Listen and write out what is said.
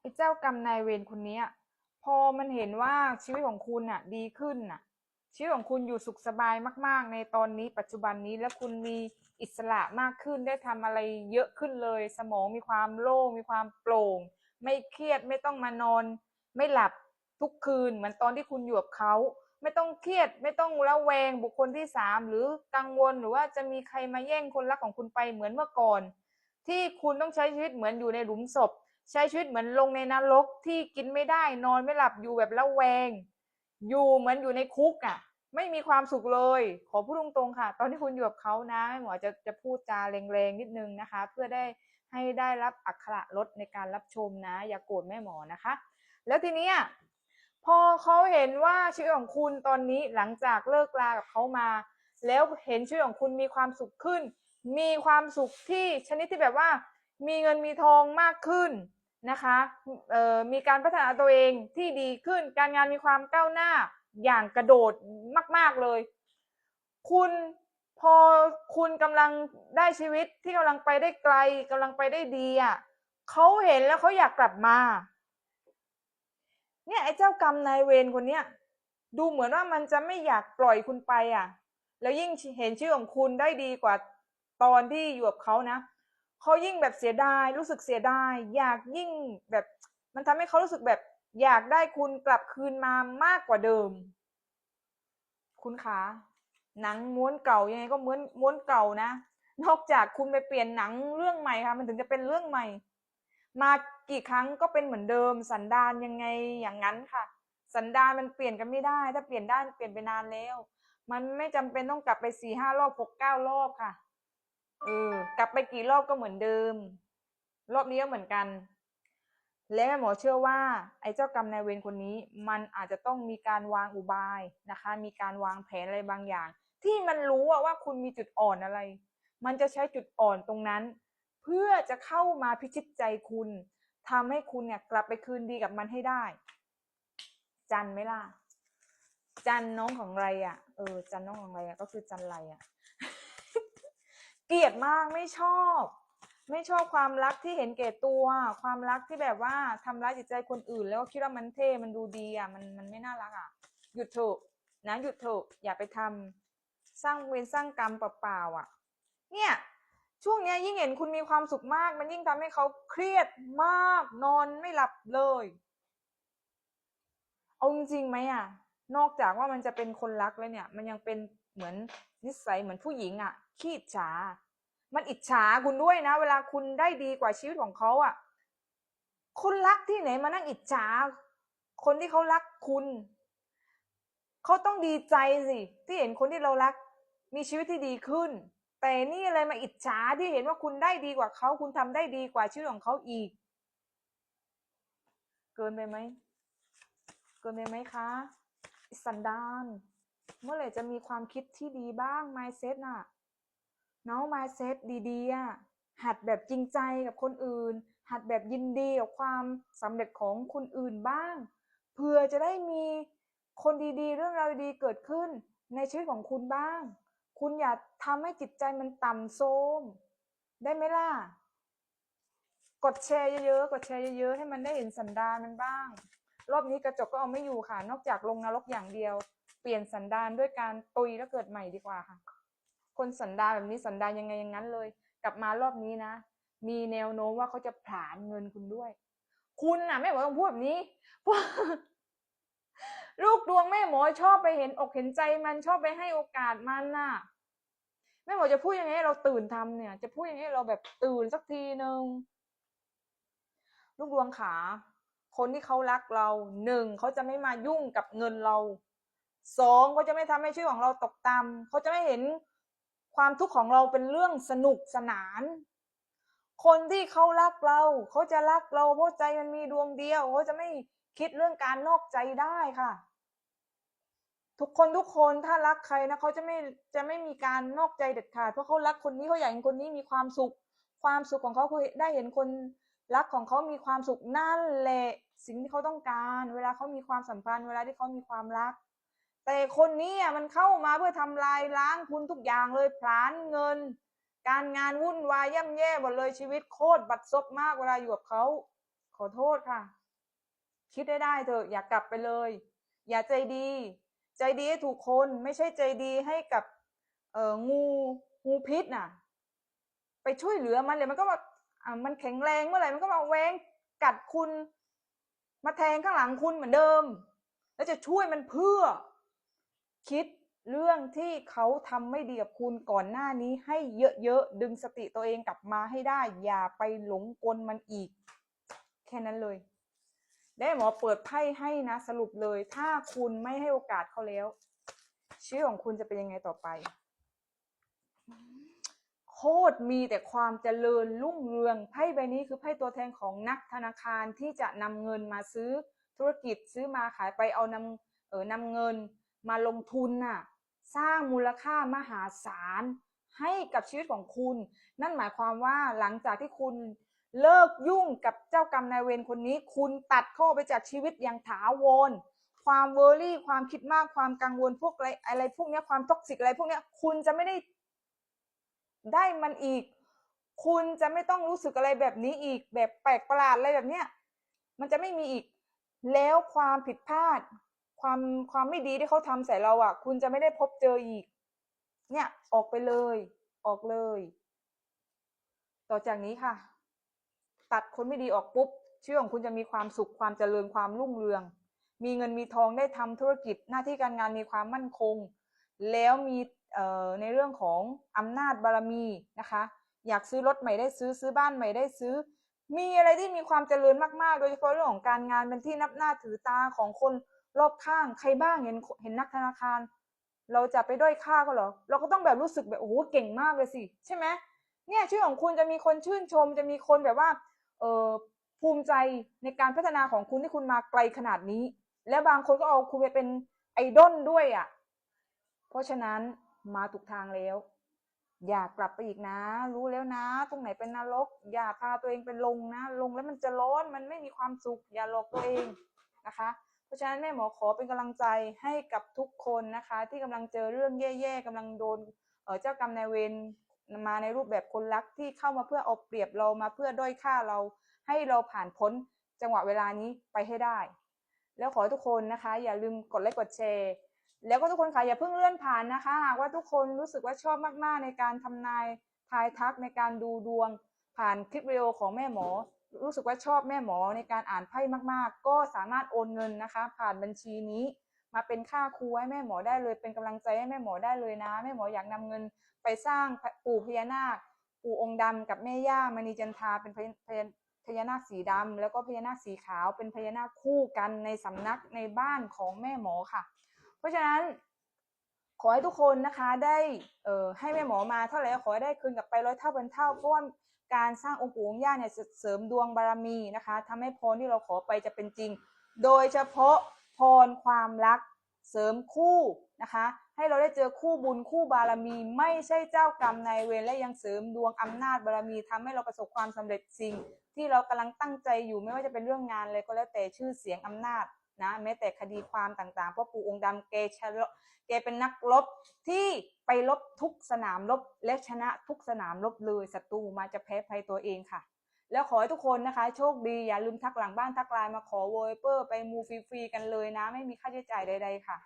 ไอ้เจ้ากรรมนายเวรคนเนี้ย พอมันเห็นว่าชีวิตของคุณน่ะ ดีขึ้นน่ะ ชีวิตของคุณอยู่สุขสบายมาก ๆ ในตอนนี้ปัจจุบันนี้แล้วคุณมีอิสระมากขึ้นได้ทำอะไรเยอะขึ้นเลย สมองมีความโล่งมีความโปร่ง ไม่เครียดไม่ต้องมานอน ไม่หลับทุกคืนเหมือนตอนที่คุณอยู่กับเขาไม่ต้องเครียดไม่ต้องระแวงบุคคลที่สามหรือกังวลหรือว่าจะมีใครมาแย่งคนรักของคุณไปเหมือนเมื่อก่อน ที่คุณต้องใช้ชีวิตเหมือนอยู่ในหลุมศพ ใช้ชีวิตเหมือนลงในนรกที่กินไม่ได้นอนไม่หลับอยู่แบบระแวง อยู่เหมือนอยู่ในคุกอะ ไม่มีความสุขเลย ขอพูดตรงๆค่ะ ตอนที่คุณอยู่กับเขานะแม่หมอจะจะพูดจาแรงๆนิดนึงนะคะ เพื่อได้ให้ได้รับอักขระลดในการรับชมนะ อย่ากโกรธแม่หมอนะคะ แล้วทีเนี้ยพอเขาเห็นว่าชีวิตของคุณตอนนี้หลังจากเลิกลากับเขามา แล้วเห็นชีวิตของคุณมีความสุขขึ้น มีความสุขที่ชนิดที่แบบว่า มีเงินมีทองมากขึ้น นะคะมีการพัฒนาตัวเองที่ดีขึ้นการงานมีความก้าวหน้าอย่างกระโดดมาก ๆเลย คุณพอคุณกำลังได้ชีวิตที่กำลังไปได้ไกลกำลังไปได้ดีอะเขาเห็นแล้วเขาอยากกลับมา เนี่ยไอ้เจ้ากรรมนายเวรคนเนี้ยดูเหมือนว่ามันจะไม่อยากปล่อยคุณไปอะ แล้วยิ่งเห็นชื่อของคุณได้ดีกว่าตอนที่อยู่กับเขานะ เขายิ่งแบบเสียดายรู้สึกเสียดาย อยากยิ่งแบบ มันทำให้เขารู้สึกแบบ อยากได้คุณกลับคืนมามากกว่าเดิม คุณคะหนังม้วนเก่ายังไงก็ม้วนม้วนเก่านะนอกจากคุณไปเปลี่ยนหนังเรื่องใหม่ค่ะ มันถึงจะเป็นเรื่องใหม่ มากี่ครั้งก็เป็นเหมือนเดิม สันดานยังไงอย่างนั้นค่ะ สันดานมันเปลี่ยนกันไม่ได้ ถ้าเปลี่ยนได้เปลี่ยนไปนานแล้ว มันไม่จำเป็นต้องกลับไปสี่ห้ารอบหกเก้ารอบค่ะ เออกลับไปกี่รอบก็เหมือนเดิม รอบนี้ก็เหมือนกัน และแม่หมอเชื่อว่า ไอ้เจ้ากรรมนายเวรคนนี้ มันอาจจะต้องมีการวางอุบายนะคะ มีการวางแผนอะไรบางอย่าง ที่มันรู้ว่าคุณมีจุดอ่อนอะไร มันจะใช้จุดอ่อนตรงนั้น เพื่อจะเข้ามาพิชิตใจคุณทำให้คุณเนี่ยกลับไปคืนดีกับมันให้ได้ จันไหมล่ะจันน้องของไรอะ เออ จันน้องของไรอะ ก็คือจันไรอะ เกลียดมากไม่ชอบ ไม่ชอบความรักที่เห็นแก่ตัว ความรักที่แบบว่าทำร้ายจิตใจคนอื่น แล้วก็คิดว่ามันเท่มันดูดีอะมันมันไม่น่ารักอะหยุดเถอะนะหยุดเถอะอย่าไปทำสร้างเวรสร้างกรรมเปล่าๆอะ เนี่ยช่วงเนี้ยยิ่งเห็นคุณมีความสุขมาก มันยิ่งทำให้เขาเครียดมากนอนไม่หลับเลย เอาจริงไหมอะ นอกจากว่ามันจะเป็นคนรักแล้วเนี่ย มันยังเป็น เหมือนนิสัยเหมือนผู้หญิงอะ ขี้ฉามันอิจฉาคุณด้วยนะ เวลาคุณได้ดีกว่าชีวิตของเขาอะ คนรักที่ไหนมานั่งอิจฉาคนที่เขารักคุณเขาต้องดีใจสิที่เห็นคนที่เรารัก มีชีวิตที่ดีขึ้น แต่นี่อะไรมาอิจฉาที่เห็นว่าคุณได้ดีกว่าเขาคุณทำได้ดีกว่าชีวิตของเขาอีก เกินไปไหมเกินไปไหมคะสันดาน เมื่อไหร่จะมีความคิดที่ดีบ้าง mindset น่ะน้อง mindset ดีๆอะหัดแบบจริงใจกับคนอื่น หัดแบบยินดีกับความสำเร็จของคนอื่นบ้าง เพื่อจะได้มีคนดีๆ เรื่องราวดีเกิดขึ้นในชีวิตของคุณบ้าง คุณอย่าทำให้จิตใจมันต่ำโทรมได้ไหมล่ะ กดแชร์เยอะๆ กดแชร์เยอะๆ ให้มันได้เห็นสันดานมันบ้าง รอบนี้กระจกก็เอาไม่อยู่ค่ะ นอกจากลงนรกอย่างเดียว เปลี่ยนสันดานด้วยการตุยแล้วเกิดใหม่ดีกว่าค่ะ คนสันดานแบบนี้สันดานยังไงอย่างนั้นเลย กลับมารอบนี้นะ มีแนวโน้มว่าเขาจะผลาญเงินคุณด้วย คุณน่ะแม่หมอต้องพูดแบบนี้เพราะลูกดวงแม่หมอชอบไปเห็นอกเห็นใจมันชอบไปให้โอกาสมันน่ะแม่หมอจะพูดยังไงให้เราตื่นทำเนี่ย จะพูดยังไงให้เราแบบตื่นสักทีหนึ่งลูกดวงขา คนที่เขารักเราหนึ่งเขาจะไม่มายุ่งกับเงินเรา สองเขาจะไม่ทำให้ชื่อของเราตกต่ำเขาจะไม่เห็นความทุกข์ของเราเป็นเรื่องสนุกสนาน คนที่เขารักเราเขาจะรักเราเพราะใจมันมีดวงเดียวเขาจะไม่คิดเรื่องการนอกใจได้ค่ะ ทุกคนทุกคนถ้ารักใครนะเขาจะไม่จะไม่มีการนอกใจเด็ดขาดเพราะเขารักคนนี้เขาอยากเห็นคนนี้มีความสุข ความสุขของเขาคือได้เห็นคนรักของเขามีความสุขนั่นแหละสิ่งที่เขาต้องการ เวลาเขามีความสัมพันธ์เวลาที่เขามีความรัก แต่คนนี้มันเข้ามาเพื่อทำลายล้างคุณทุกอย่างเลยพลานเงิน การงานวุ่นวายย่ำแย่หมดเลยชีวิตโคตรบัดซบมากเวลาอยู่กับเขา ขอโทษค่ะ คิดได้ได้เถอะอย่ากกลับไปเลย อย่าใจดี ใจดีให้ถูกคนไม่ใช่ใจดีให้กับเอองูงูพิษน่ะ ไปช่วยเหลือมันเลยมันก็มาอ่ามันแข็งแรงเมื่อไหร่มันก็มาแหวงกัดคุณ มาแทงข้างหลังคุณเหมือนเดิม แล้วจะช่วยมันเพื่อ คิดเรื่องที่เขาทำไม่ดีกับคุณก่อนหน้านี้ให้เยอะๆ ดึงสติตัวเองกลับมาให้ได้ อย่าไปหลงกลมันอีก แค่นั้นเลย ได้หมอเปิดไพ่ให้นะ สรุปเลย ถ้าคุณไม่ให้โอกาสเขาแล้ว ชีวิตของคุณจะเป็นยังไงต่อไป โคตรมีแต่ความเจริญรุ่งเรืองไพ่ใบนี้คือไพ่ตัวแทนของนักธนาคารที่จะนำเงินมาซื้อธุรกิจซื้อมาขายไปเอานำเออนำเงิน มาลงทุนน่ะสร้างมูลค่ามหาศาลให้กับชีวิตของคุณ นั่นหมายความว่าหลังจากที่คุณเลิกยุ่งกับเจ้ากรรมนายเวรคนนี้ คุณตัดเข้าไปจากชีวิตอย่างถาวรความเวอรี่ความคิดมากความกังวลพวกอะไรอะไรพวกนี้ความท็อกซิกอะไรพวกนี้คุณจะไม่ได้ได้มันอีก คุณจะไม่ต้องรู้สึกอะไรแบบนี้อีก แบบแปลกประหลาดอะไรแบบเนี้ยมันจะไม่มีอีก แล้วความผิดพลาด ความความไม่ดีที่เขาทำใส่เราอะ คุณจะไม่ได้พบเจออีก เนี่ย ออกไปเลย ออกเลย ต่อจากนี้ค่ะ ตัดคนไม่ดีออกปุ๊บชีวิตของคุณจะมีความสุขความเจริญความรุ่งเรือง มีเงินมีทองได้ทำธุรกิจหน้าที่การงานมีความมั่นคง แล้วมีเอ่อในเรื่องของอำนาจบารมีนะคะ อยากซื้อรถใหม่ได้ซื้อซื้อบ้านใหม่ได้ซื้อ มีอะไรที่มีความเจริญมากๆ โดยเฉพาะเรื่องของการงานเป็นที่นับหน้าถือตาของคน รอบข้างใครบ้างเห็นเห็นนักธนาคาร เราจะไปด้อยค่าเขาเหรอ เราก็ต้องแบบรู้สึกแบบโอ้โหเก่งมากเลยสิใช่ไหมเนี่ยชื่อของคุณจะมีคนชื่นชม จะมีคนแบบว่าเออภูมิใจในการพัฒนาของคุณที่คุณมาไกลขนาดนี้ และบางคนก็เอาคุณไปเป็นไอดอลด้วยอะ เพราะฉะนั้นมาถูกทางแล้ว อย่ากลับไปอีกนะ รู้แล้วนะ ตรงไหนเป็นนรก อย่าพาตัวเองเป็นลงนะ ลงแล้วมันจะร้อนมันไม่มีความสุข อย่าหลอกตัวเองนะคะ ราะฉะนั้นแม่หมอขอเป็นกำลังใจให้กับทุกคนนะคะ ที่กำลังเจอเรื่องแย่ๆกำลังโดนเเจ้ากรรมนายเวรมาในรูปแบบคนรักที่เข้ามาเพื่อเอาเปรียบเรามาเพื่อด้อยค่าเรา ให้เราผ่านพ้นจังหวะเวลานี้ไปให้ได้ แล้วขอทุกคนนะคะ อย่าลืมกดไลค์กดแชร์ แล้วก็ทุกคนค่ะอย่าเพิ่งเลื่อนผ่านนะคะหากว่าทุกคนรู้สึกว่าชอบมากๆในการทำนายทายทักในการดูดวง ผ่านคลิปวิดีโอของแม่หมอ รู้สึกว่าชอบแม่หมอในการอ่านไพ่มาก ๆ ก็สามารถโอนเงินนะคะ ผ่านบัญชีนี้มาเป็นค่าครูให้แม่หมอได้เลย เป็นกำลังใจให้แม่หมอได้เลยนะ แม่หมออยากนำเงินไปสร้างปู่พญานาค ปู่องค์ดำกับแม่ย่ามณีจันทาเป็นพญพพญานาคสีดำแล้วก็พญานาคสีขาวเป็นพญานาคคู่กันในสำนักในบ้านของแม่หมอค่ะ เพราะฉะนั้นขอให้ทุกคนนะคะได้เออให้แม่หมอมาเท่าไหร่ขอให้ได้คืนกลับไปร้อยเท่าพันเท่าเพราะว่า การสร้างองค์ปู่องค์ย่าเนี่ยเสริมดวงบารมีนะคะทำให้พรที่เราขอไปจะเป็นจริง โดยเฉพาะพรความรักเสริมคู่นะคะ ให้เราได้เจอคู่บุญคู่บารมี ไม่ใช่เจ้ากรรมนายเวรและยังเสริมดวงอำนาจบารมีทำให้เราประสบความสำเร็จสิ่ง ที่เรากำลังตั้งใจอยู่ไม่ว่าจะเป็นเรื่องงานเลยก็แล้วแต่ชื่อเสียงอำนาจ นะแม้แต่คดีความต่างๆเพราะปู่องค์ดำเกชะแกเป็นนักรบที่ไปรบทุกสนามรบและชนะทุกสนามรบเลยศัตรูมาจะแพ้ภัยตัวเองค่ะ แล้วขอให้ทุกคนนะคะ โชคดีอย่าลืมทักหลังบ้านทักไลน์มาขอโวยเปอร์ ไปมูฟรีๆกันเลยนะ ไม่มีค่าใช้จ่ายใดๆค่ะ